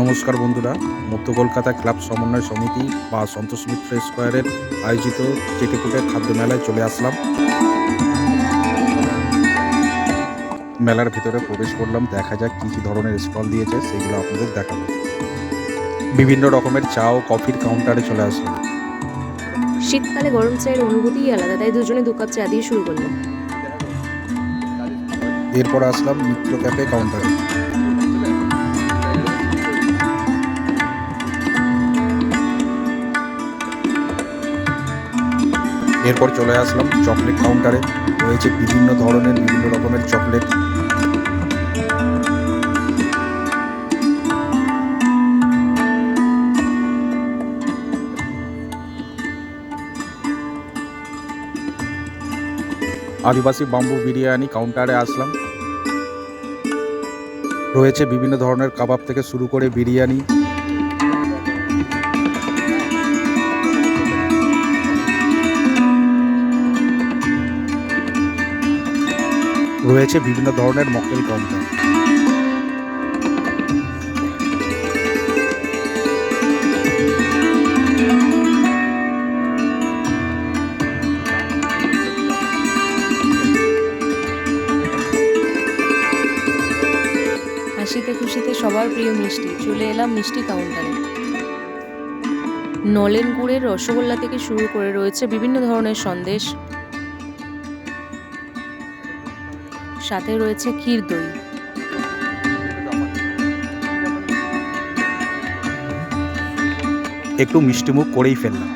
নমস্কার বন্ধুরা মধ্য কলকাতা ক্লাব সমন্বয় সমিতি বা সন্তোষ মিত্র স্কোয়ারের আয়োজিত চেটেপুটের খাদ্য মেলায় চলে আসলাম। মেলার ভিতরে প্রবেশ করলাম দেখা যাক কী কী ধরনের স্টল দিয়েছে সেগুলো আপনাদের দেখাবো। বিভিন্ন রকমের চা ও কফির কাউন্টারে চলে আসলাম। শীতকালে গরম চায়ের অনুভূতিই আলাদা তাই দুজনে দু কাপ চা দিয়ে শুরু করলাম। এরপর আসলাম মিত্র ক্যাফে কাউন্টারে। এরপর চলে আসলাম চকলেট কাউন্টারে। রয়েছে বিভিন্ন ধরনের, বিভিন্ন রকমের চকলেট। আদিবাসী বাম্বু বিরিয়ানি কাউন্টারে আসলাম। রয়েছে বিভিন্ন ধরনের কাবাব থেকে শুরু করে বিরিয়ানি। রয়েছে বিভিন্ন ধরনের মকটেল কাউন্টার হাসিতে খুশিতে সবার প্রিয় মিষ্টি। চলে এলাম মিষ্টি কাউন্টারে নলেন গুড়ের রসগোল্লা থেকে শুরু করে রয়েছে বিভিন্ন ধরনের সন্দেশ। সাথে রয়েছে ক্ষীর দই। একটু মিষ্টিমুখ করেই ফেললাম।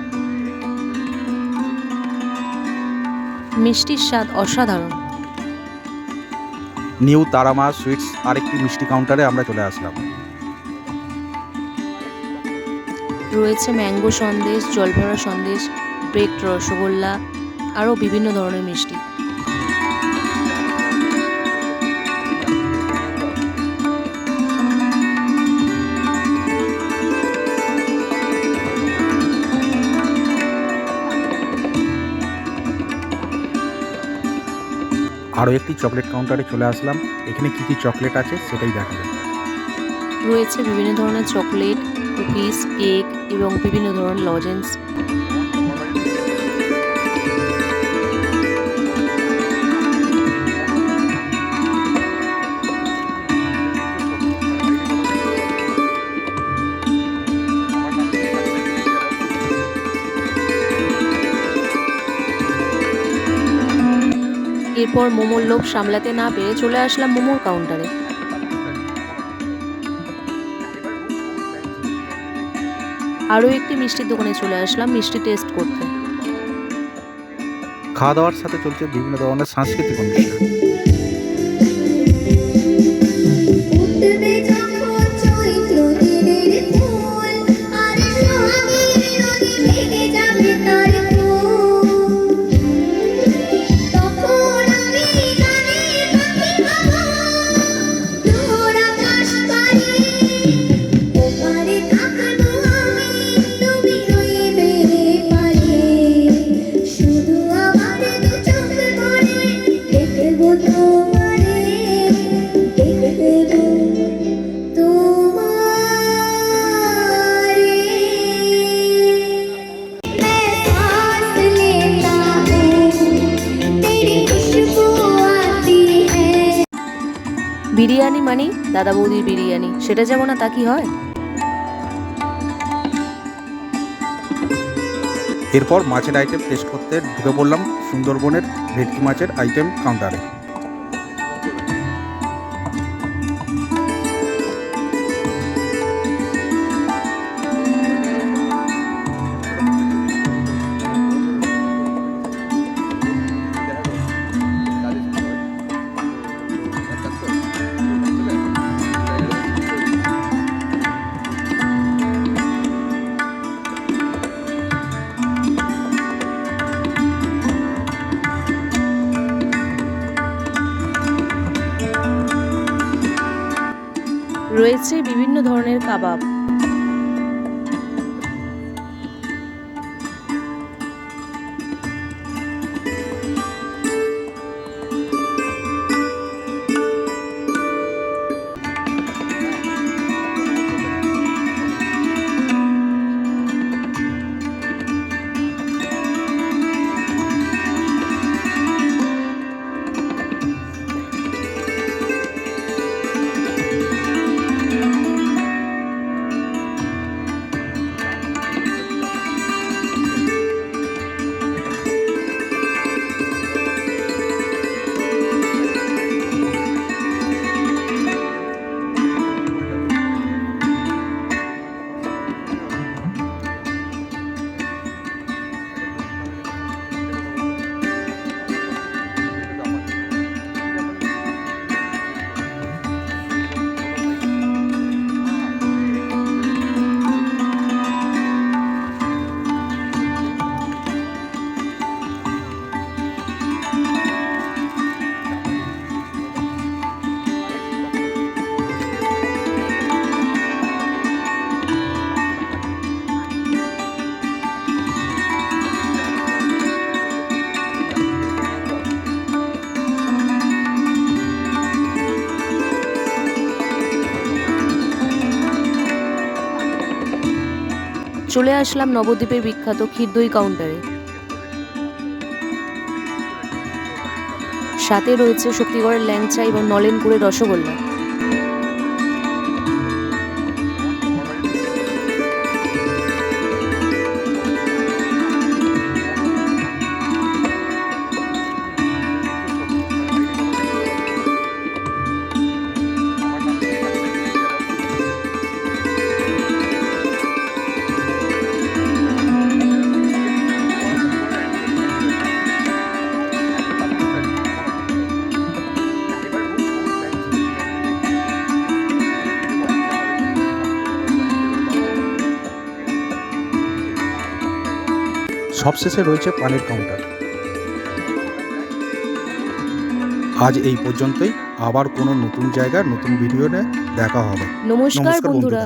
মিষ্টির স্বাদ অসাধারণ। নিউ তারামা সুইটস আরেকটি মিষ্টি কাউন্টারে আমরা চলে আসলাম। রয়েছে ম্যাঙ্গো সন্দেশ জলভরা সন্দেশ ব্রেকড রসগোল্লা আরও বিভিন্ন ধরনের মিষ্টি। আরও একটি চকলেট কাউন্টারে চলে আসলাম। এখানে কি কি চকলেট আছে সেটাই দেখা যাবে রয়েছে বিভিন্ন ধরনের চকলেট, কুকিজ, কেক এবং বিভিন্ন ধরনের লজেন্স। এরপর মোমোর লোভ সামলাতে না পেরে চলে আসলাম মোমোর কাউন্টারে। আরও একটি মিষ্টির দোকানে চলে আসলাম মিষ্টি টেস্ট করতে। খাওয়া দাওয়ার সাথে চলছে বিভিন্ন ধরনের সাংস্কৃতিক অনুষ্ঠান। বিরিয়ানি মানে দাদা বৌদির বিরিয়ানি। সেটা যেমন না তা কি হয়? এরপর মাছের আইটেম টেস্ট করতে ঢুকে পড়লাম সুন্দরবনের ভেটকি মাছের আইটেম কাউন্টারে কাবাব চলে আসলাম নবদ্বীপের বিখ্যাত ক্ষীরদই কাউন্টারে সাথে রয়েছে শক্তিগড়ের ল্যাংচা এবং নলেনপুরের রসগোল্লা। সবশেষে রয়েছে পানের কাউন্টার আজ এই পর্যন্তই। আবার কোনো নতুন জায়গা নতুন ভিডিও নিয়ে দেখা হবে। নমস্কার বন্ধুরা।